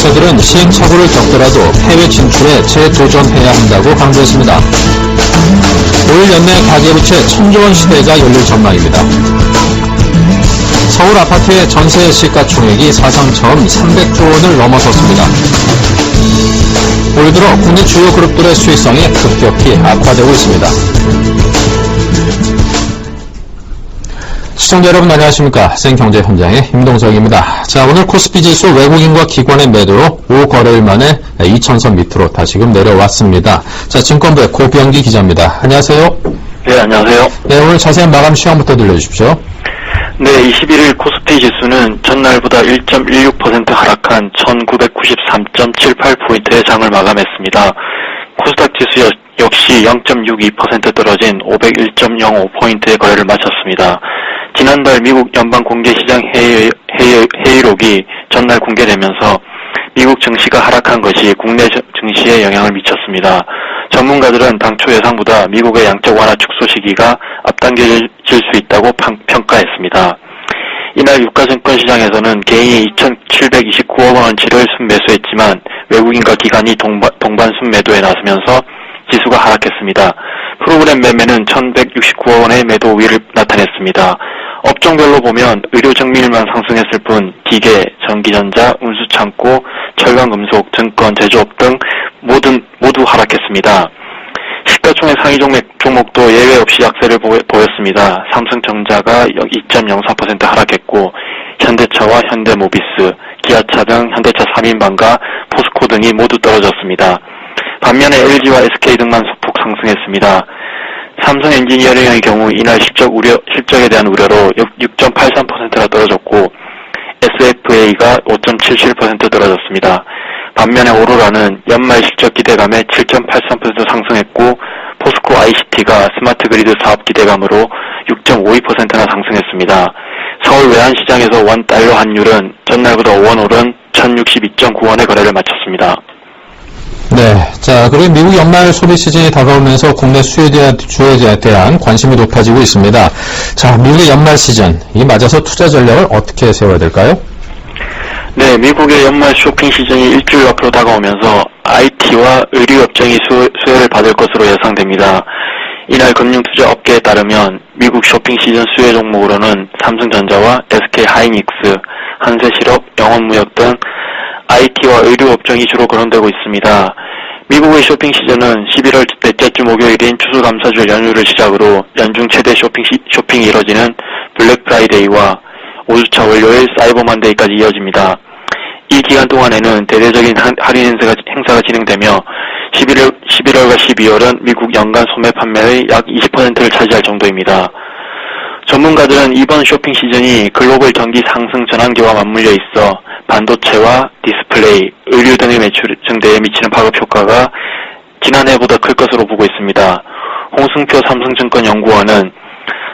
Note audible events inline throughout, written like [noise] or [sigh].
금융회사들은 시행착오를 겪더라도 해외 진출에 재도전해야 한다고 강조했습니다. 5일 연내 가계부채 천조원 시대가 열릴 전망입니다. 서울 아파트의 전세 시가총액이 사상 처음 300조 원을 넘어섰습니다. 올 들어 국내 주요 그룹들의 수익성이 급격히 악화되고 있습니다. 시청자 여러분 안녕하십니까. 생경제 현장의 임동석입니다. 자, 오늘 코스피 지수 외국인과 기관의 매도로 5거래일 만에 2천선 밑으로 다시금 내려왔습니다. 자, 증권부의 고병기 기자입니다. 안녕하세요. 네, 안녕하세요. 네, 오늘 자세한 마감 시황부터 들려주십시오. 네, 21일 코스피 지수는 전날보다 1.16% 하락한 1993.78포인트의 장을 마감했습니다. 코스닥 지수 여- 역시 0.62% 떨어진 501.05포인트의 거래를 마쳤습니다. 지난달 미국 연방 공개시장 회의, 회의, 회의록이 전날 공개되면서 미국 증시가 하락한 것이 국내 저- 증시에 영향을 미쳤습니다. 전문가들은 당초 예상보다 미국의 양적 완화 축소 시기가 앞당겨질 수 있다고 평- 평가했습니다. 이날 유가증권 시장에서는 개인이 2,729억 원어치를 순매수했지만 외국인과 기관이 동반, 동반 순매도에 나서면서 지수가 하락했습니다. 프로그램 매매는 1,169억 원의 매도 우위를 나타냈습니다. 업종별로 보면 의료 정밀만 상승했을 뿐 기계, 전기전자, 운수창고, 철강금속, 증권, 제조업 등 모든 모두 하락했습니다. 시가총액 상위 종목, 종목도 예외 없이 약세를 보, 였습니다 삼성전자가 2.04% 하락했고 현대차와 현대모비스, 기아차 등 현대차 3인방과 포스코 등이 모두 떨어졌습니다. 반면에 LG와 SK 등만 소폭 상승했습니다. 삼성 엔지니어링의 경우 이날 실적 우려, 실적에 대한 우려로 6.83%가 떨어졌고 SFA가 5.77% 떨어졌습니다. 반면에 오로라는 연말 실적 기대감에 7.83% 상승했고 포스코 ICT가 스마트 그리드 사업 기대감으로 6.52%나 상승했습니다. 서울 외환시장에서 원 달러 환율은 전날보다 5원 오른 1062.9원의 거래를 마쳤습니다. 네. 자, 그리고 미국 연말 소비 시즌이 다가오면서 국내 수요에 대한, 주에 대한 관심이 높아지고 있습니다. 자, 미국의 연말 시즌, 이 맞아서 투자 전략을 어떻게 세워야 될까요? 네, 미국의 연말 쇼핑 시즌이 일주일 앞으로 다가오면서 IT와 의류 업종이 수, 수혜를 받을 것으로 예상됩니다. 이날 금융투자 업계에 따르면 미국 쇼핑 시즌 수혜 종목으로는 삼성전자와 SK 하이닉스, 한세실업, 영원무역 등 IT와 의류 업종이 주로 거론되고 있습니다. 미국의 쇼핑 시즌은 11월 넷째 주 목요일인 추수감사절 연휴를 시작으로 연중 최대 쇼핑, 시- 쇼핑이 이뤄지는 블랙 프라이데이와 5주차 월요일 사이버 만데이까지 이어집니다. 이 기간 동안에는 대대적인 한- 할인 행사가, 행사가 진행되며 11월, 11월과 12월은 미국 연간 소매 판매의 약 20%를 차지할 정도입니다. 전문가들은 이번 쇼핑 시즌이 글로벌 경기 상승 전환기와 맞물려 있어 반도체와 디스플레이, 의류 등의 매출 증대에 미치는 파급 효과가 지난해보다 클 것으로 보고 있습니다. 홍승표 삼성증권 연구원은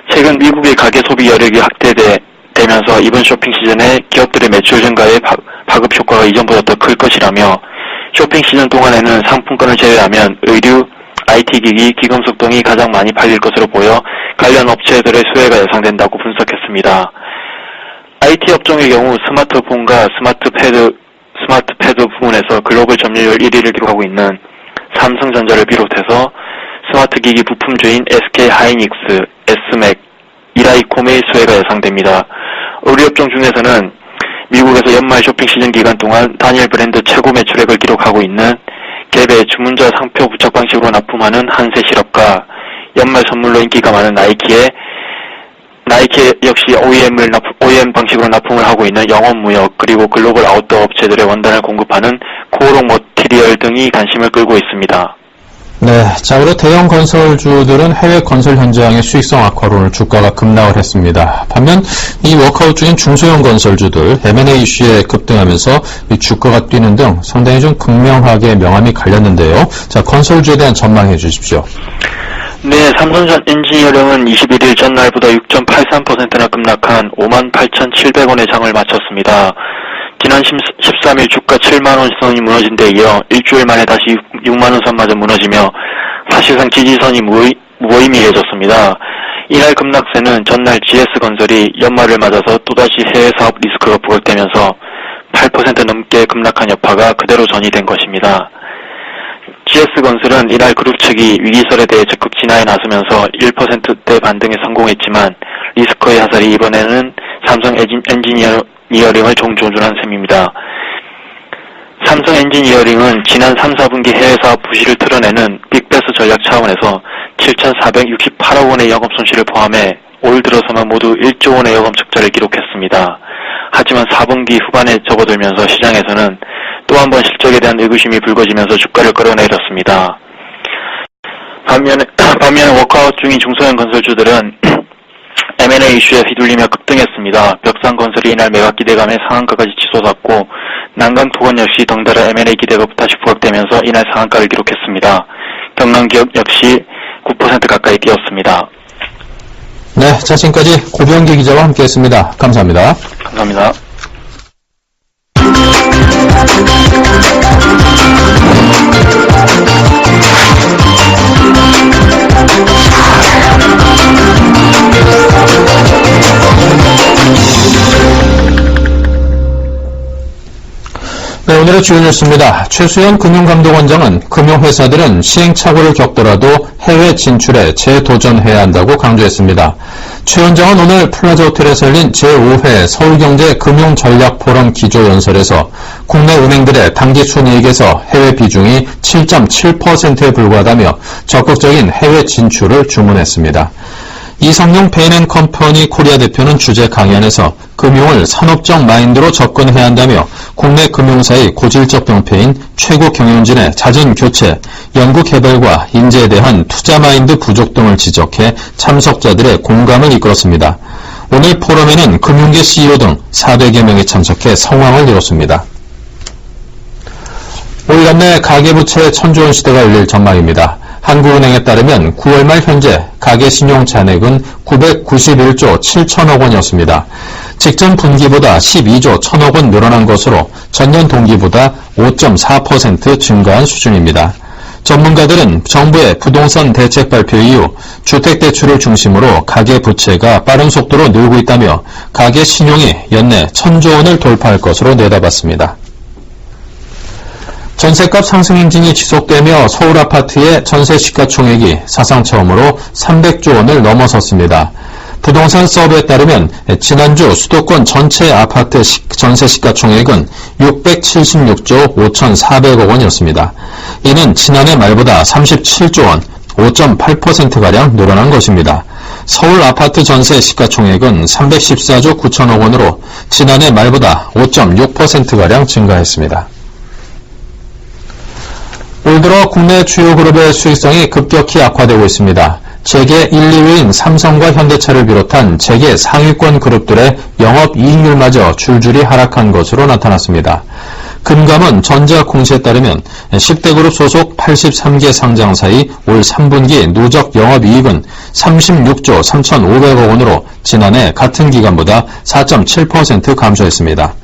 최근 미국의 가계 소비 여력이 확대되면서 이번 쇼핑 시즌에 기업들의 매출 증가에 파, 파급 효과가 이전보다 더 클 것이라며 쇼핑 시즌 동안에는 상품권을 제외하면 의류, IT 기기, 기금속 등이 가장 많이 팔릴 것으로 보여 관련 업체들의 수혜가 예상된다고 분석했습니다. IT 업종의 경우 스마트폰과 스마트 패드, 스마트 패드 부문에서 글로벌 점유율 1위를 기록하고 있는 삼성전자를 비롯해서 스마트 기기 부품주인 SK 하이닉스, S맥, 이라이콤의 수혜가 예상됩니다. 의류업종 중에서는 미국에서 연말 쇼핑 시즌 기간 동안 단일 브랜드 최고 매출액을 기록하고 있는 갭의 주문자 상표 부착 방식으로 납품하는 한세 실업과 연말 선물로 인기가 많은 나이키의 나이키 역시 OEM을 납, OEM 방식으로 납품을 하고 있는 영업 무역 그리고 글로벌 아웃도어 업체들의 원단을 공급하는 코오롱 머티리얼 등이 관심을 끌고 있습니다. 네. 자, 그리고 대형 건설주들은 해외 건설 현장의 수익성 악화로 오늘 주가가 급락을 했습니다. 반면 이 워크아웃 중인 중소형 건설주들 M&A 이슈에 급등하면서 이 주가가 뛰는 등 상당히 좀 극명하게 명암이 갈렸는데요. 자, 건설주에 대한 전망해 주십시오. 네, 삼성전 엔지니어링은 21일 전날보다 6.83%나 급락한 58,700원의 장을 마쳤습니다. 지난 13일 주가 7만원 선이 무너진 데 이어 일주일 만에 다시 6만원 선마저 무너지며 사실상 지지선이 무의, 무의미해졌습니다. 이날 급락세는 전날 GS건설이 연말을 맞아서 또다시 해외 사업 리스크가 부각되면서 8% 넘게 급락한 여파가 그대로 전이된 것입니다. GS건설은 이날 그룹 측이 위기설에 대해 적극 진화에 나서면서 1%대 반등에 성공했지만 리스커의 하살이 이번에는 삼성 엔지니어 링을 종조준한 셈입니다. 삼성 엔지니어링은 지난 3, 4분기 해외 사업 부실을 드러내는 빅베스 전략 차원에서 7,468억 원의 영업 손실을 포함해 올 들어서만 모두 1조 원의 영업 적자를 기록했습니다. 하지만 4분기 후반에 접어들면서 시장에서는 또 한 번 실적에 대한 의구심이 불거지면서 주가를 끌어내렸습니다. 반면에, [clears throat] 반면 워크아웃 중인 중소형 건설주들은 [clears throat] M&A 이슈에 휘둘리며 급등했습니다. 벽산건설이 이날 매각 기대감에 상한가까지 치솟았고 난강토건 역시 덩달아 M&A 기대가 다시 부각되면서 이날 상한가를 기록했습니다. 경남기업 역시 9% 가까이 뛰었습니다. 네, 자, 지금까지 고병기 기자와 함께했습니다. 감사합니다. 감사합니다. 오늘의 주요 뉴스입니다. 최수연 금융감독원장은 금융회사들은 시행착오를 겪더라도 해외 진출에 재도전해야 한다고 강조했습니다. 최 원장은 오늘 플라자 호텔에서 열린 제5회 서울경제 금융전략포럼 기조연설에서 국내 은행들의 단기 순이익에서 해외 비중이 7.7%에 불과하다며 적극적인 해외 진출을 주문했습니다. 이성용 베인앤컴퍼니 코리아 대표는 주재 강연에서 금융을 산업적 마인드로 접근해야 한다며 국내 금융사의 고질적 병폐인 최고 경영진의 잦은 교체, 연구 개발과 인재에 대한 투자 마인드 부족 등을 지적해 참석자들의 공감을 이끌었습니다. 오늘 포럼에는 금융계 CEO 등 400여 명이 참석해 성황을 이뤘습니다. 올 연내 가계부채 천조원 시대가 열릴 전망입니다. 한국은행에 따르면 9월 말 현재 가계 신용 잔액은 991조 7천억 원이었습니다. 직전 분기보다 12조 1천억 원 늘어난 것으로 전년 동기보다 5.4% 증가한 수준입니다. 전문가들은 정부의 부동산 대책 발표 이후 주택대출을 중심으로 가계 부채가 빠른 속도로 늘고 있다며 가계 신용이 연내 천조 원을 돌파할 것으로 내다봤습니다. 전세값 상승 행진이 지속되며 서울 아파트의 전세 시가총액이 사상 처음으로 300조 원을 넘어섰습니다. 부동산 서브에 따르면 지난주 수도권 전체 아파트 전세 시가총액은 676조 5,400억 원이었습니다. 이는 지난해 말보다 37조 원, 5.8%가량 늘어난 것입니다. 서울 아파트 전세 시가총액은 314조 9천억 원으로 지난해 말보다 5.6%가량 증가했습니다. 올 들어 국내 주요 그룹의 수익성이 급격히 악화되고 있습니다. 재계 1, 2위인 삼성과 현대차를 비롯한 재계 상위권 그룹들의 영업 이익률마저 줄줄이 하락한 것으로 나타났습니다. 금감은 전자공시에 따르면 10대 그룹 소속 83개 상장사의 올 3분기 누적 영업이익은 36조 3,500억 원으로 지난해 같은 기간보다 4.7% 감소했습니다.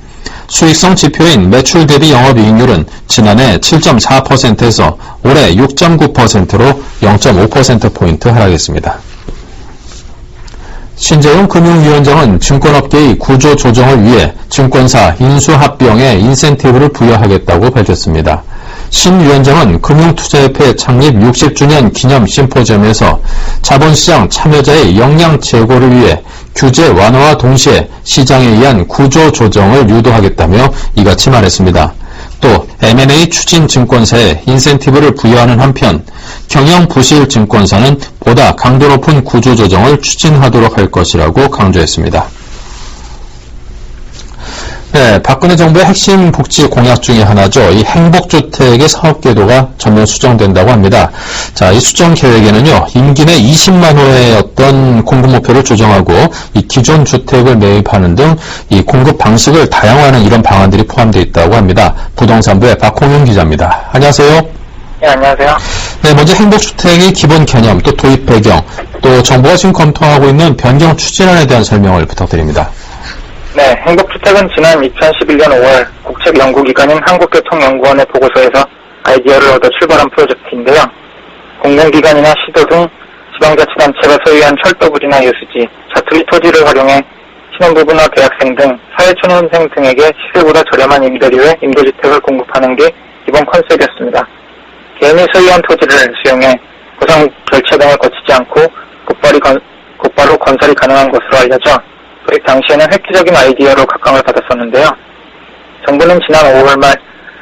수익성 지표인 매출 대비 영업이익률은 지난해 7.4%에서 올해 6.9%로 0.5%포인트 하락했습니다. 신재용 금융위원장은 증권업계의 구조 조정을 위해 증권사 인수합병에 인센티브를 부여하겠다고 밝혔습니다. 신 위원장은 금융투자협회 창립 60주년 기념 심포지엄에서 자본시장 참여자의 역량 제고를 위해 규제 완화와 동시에 시장에 의한 구조 조정을 유도하겠다며 이같이 말했습니다. 또 M&A 추진 증권사에 인센티브를 부여하는 한편 경영 부실 증권사는 보다 강도 높은 구조 조정을 추진하도록 할 것이라고 강조했습니다. 네, 박근혜 정부의 핵심 복지 공약 중의 하나죠. 이 행복주택의 사업궤도가 전면 수정된다고 합니다. 자, 이 수정 계획에는요, 임기 내 20만 호의 어떤 공급 목표를 조정하고 이 기존 주택을 매입하는 등 이 공급 방식을 다양화하는 이런 방안들이 포함되어 있다고 합니다. 부동산부의 박홍윤 기자입니다. 안녕하세요. 네, 안녕하세요. 네, 먼저 행복주택의 기본 개념, 또 도입 배경, 또 정부가 지금 검토하고 있는 변경 추진안에 대한 설명을 부탁드립니다. 네, 행복주택은 지난 2011년 5월 국책연구기관인 한국교통연구원의 보고서에서 아이디어를 얻어 출발한 프로젝트인데요. 공공기관이나 시도 등 지방자치단체가 소유한 철도부지나 유수지, 자투리 토지를 활용해 신혼부부나 대학생 등 사회초년생 등에게 시세보다 저렴한 임대료에 임대주택을 공급하는 게 기본 컨셉이었습니다. 개인이 소유한 토지를 수용해 보상 절차 등을 거치지 않고 곧바로, 건, 곧바로 건설이 가능한 것으로 알려져 도입 당시에는 획기적인 아이디어로 각광을 받았었는데요. 정부는 지난 5월 말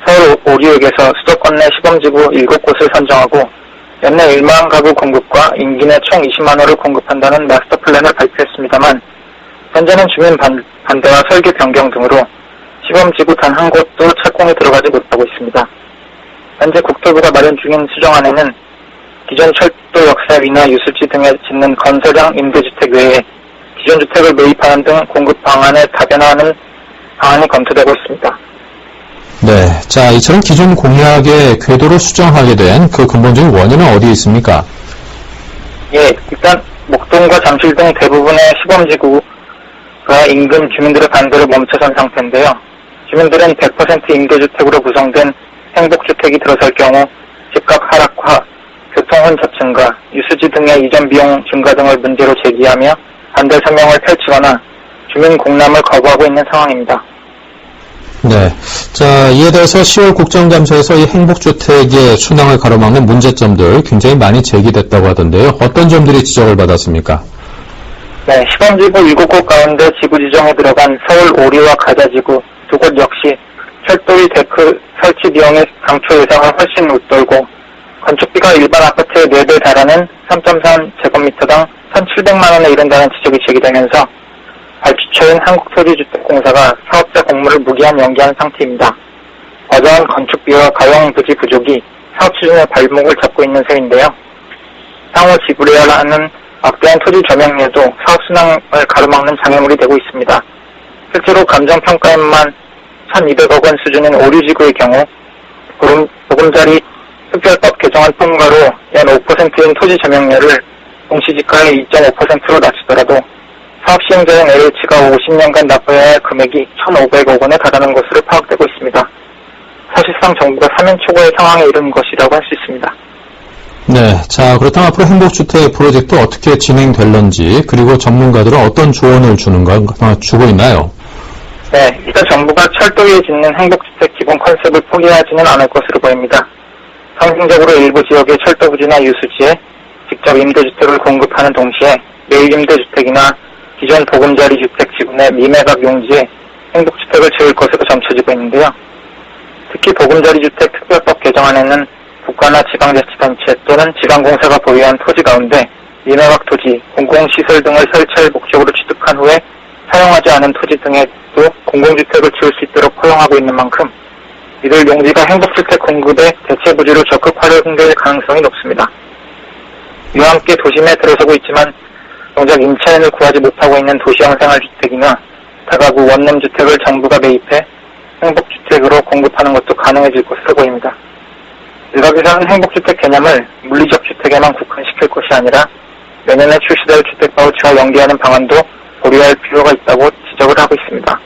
서울 오리역에서 수도권 내 시범지구 7곳을 선정하고 연내 1만 가구 공급과 임기 내 총 20만 호를 공급한다는 마스터 플랜을 발표했습니다만 현재는 주민 반, 반대와 설계 변경 등으로 시범지구 단 한 곳도 착공에 들어가지 못하고 있습니다. 현재 국토부가 마련 중인 수정안에는 기존 철도 역사 위나 유수지 등에 짓는 건설형 임대주택 외에 기존 주택을 매입하는 등 공급 방안을 다변화하는 방안이 검토되고 있습니다. 네. 자, 이처럼 기존 공약의 궤도를 수정하게 된 그 근본적인 원인은 어디에 있습니까? 예, 일단 목동과 잠실 등 대부분의 시범지구가 인근 주민들의 반대로 멈춰선 상태인데요. 주민들은 100% 임대주택으로 구성된 행복주택이 들어설 경우 집값 하락과 교통혼 저층과 유수지 등의 이전 비용 증가 등을 문제로 제기하며 반대 성명을 펼치거나 주민 공람을 거부하고 있는 상황입니다. 네. 자, 이에 대해서 10월 국정감사에서 이 행복주택의 순항을 가로막는 문제점들 굉장히 많이 제기됐다고 하던데요. 어떤 점들이 지적을 받았습니까? 네, 시범지구 7곳 가운데 지구 지정에 들어간 서울 오리와 가자지구 두 곳 역시 철도위 데크 설치 비용의 당초 예상을 훨씬 웃돌고 건축비가 일반 아파트의 4배 달하는 3.3제곱미터당 1,700만 원에 이른다는 지적이 제기되면서 발주처인 한국토지주택공사가 사업자 공모를 무기한 연기한 상태입니다. 어저한 건축비와 가용 부지 부족이 사업 추진의 발목을 잡고 있는 셈인데요. 향후 지불해야 하는 막대한 토지 점용료도 사업 순항을 가로막는 장애물이 되고 있습니다. 실제로 감정평가에만 1,200억 원 수준인 오류지구의 경우 보름, 보금자리 흡혈법 개정안 통과로 연 5%인 토지 점용료를 공시지가의 2.5%로 낮추더라도 사업 시행자인 LH가 50년간 납부해야 할 금액이 1,500억 원에 달하는 것으로 파악되고 있습니다. 사실상 정부가 사면 초과의 상황에 이른 것이라고 할 수 있습니다. 네. 자, 그렇다면 앞으로 행복주택 프로젝트 어떻게 진행될런지, 그리고 전문가들은 어떤 조언을 주는가, 아, 주고 있나요? 네, 일단 정부가 철도 위에 짓는 행복주택 기본 컨셉을 포기하지는 않을 것으로 보입니다. 상징적으로 일부 지역의 철도 부지나 유수지에 직접 임대주택을 공급하는 동시에 매일 임대주택이나 기존 보금자리 주택 내 미매각 용지에 행복주택을 지을 것으로 점쳐지고 있는데요. 특히 보금자리 주택 특별법 개정안에는 국가나 지방자치단체 또는 지방공사가 보유한 토지 가운데 미매각 토지, 공공시설 등을 설치할 목적으로 취득한 후에 사용하지 않은 토지 등에도 공공주택을 지을 수 있도록 허용하고 있는 만큼 이들 용지가 행복주택 공급의 대체 부지로 적극 활용될 가능성이 높습니다. 이와 함께 도심에 들어서고 있지만 정작 임차인을 구하지 못하고 있는 도시형 생활주택이나 다가구 원룸주택을 정부가 매입해 행복주택으로 공급하는 것도 가능해질 것으로 보입니다. 일각에서는 행복주택 개념을 물리적 주택에만 국한시킬 것이 아니라 내년에 출시될 주택바우처와 연계하는 방안도 고려할 필요가 있다고 지적을 하고 있습니다.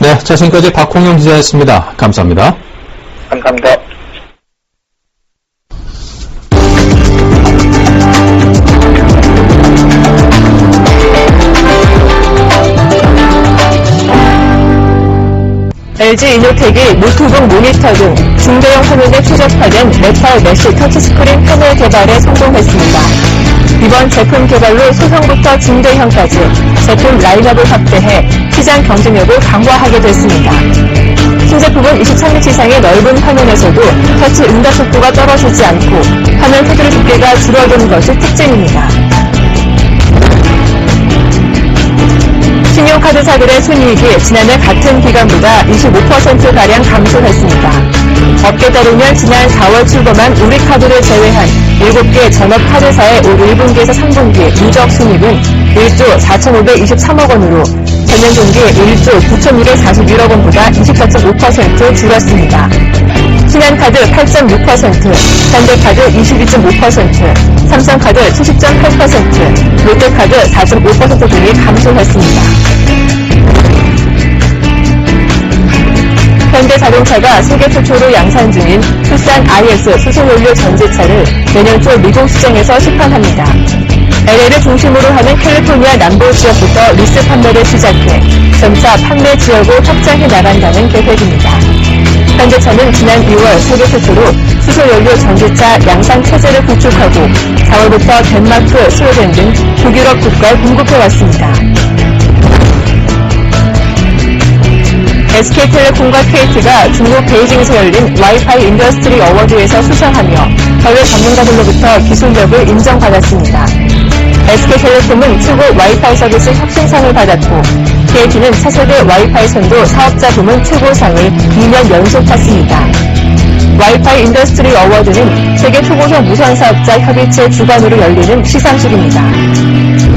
네. 자, 지금까지 박홍영 기자였습니다. 감사합니다. 감사합니다. LG 이노텍이 노트북 모니터 등 중대형 화면에 최적화된 메탈 메쉬 터치스크린 패널 개발에 성공했습니다. 이번 제품 개발로 소형부터 중대형까지 제품 라인업을 확대해 시장 경쟁력을 강화하게 됐습니다. 신제품은 23인치 이상의 넓은 화면에서도 터치 응답 속도가 떨어지지 않고 화면 테두리 두께가 줄어든 것이 특징입니다. 신용카드사들의 순이익이 지난해 같은 기간보다 25%가량 감소했습니다. 업계 따르면 지난 4월 출범한 우리카드를 제외한 7개 전업카드사의 올 1분기에서 3분기 누적 순이익은 1조 4,523억 원으로 전년 동기 1조 9,241억 원보다 24.5% 줄었습니다. 신한카드 8.6%, 현대카드 22.5%, 삼성카드 70.8%, 롯데카드 4.5% 등이 감소했습니다. 현대자동차가 세계 최초로 양산 중인 투싼 IS 수소연료 전지차를 내년 초 미국 시장에서 시판합니다. LA를 중심으로 하는 캘리포니아 남부 지역부터 리스 판매를 시작해 점차 판매 지역을 확장해 나간다는 계획입니다. 현재 차는 지난 2월 세계 최초로 수소연료 전기차 양산 체제를 구축하고 4월부터 덴마크, 스웨덴 등 북유럽 국가에 공급해왔습니다. SK텔레콤과 KT가 중국 베이징에서 열린 와이파이 인더스트리 어워드에서 수상하며 해외 전문가들로부터 기술력을 인정받았습니다. SK텔레콤은 최고 와이파이 서비스 혁신상을 받았고 KT는 차세대 와이파이 선도 사업자 부문 최고상을 2년 연속 탔습니다. 와이파이 인더스트리 어워드는 세계 초고속 무선 사업자 협의체 주관으로 열리는 시상식입니다.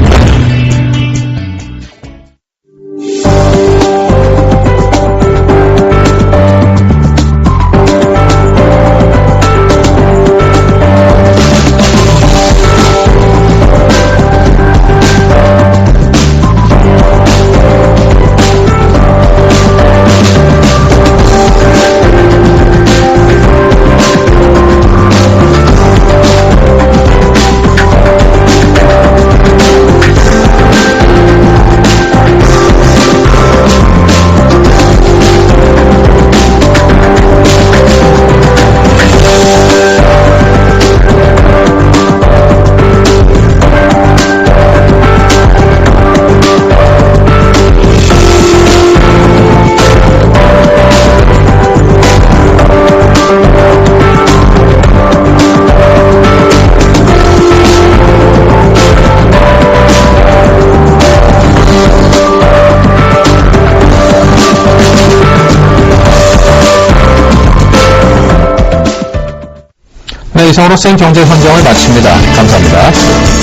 이상으로 생 경제 현장을 마칩니다. 감사합니다.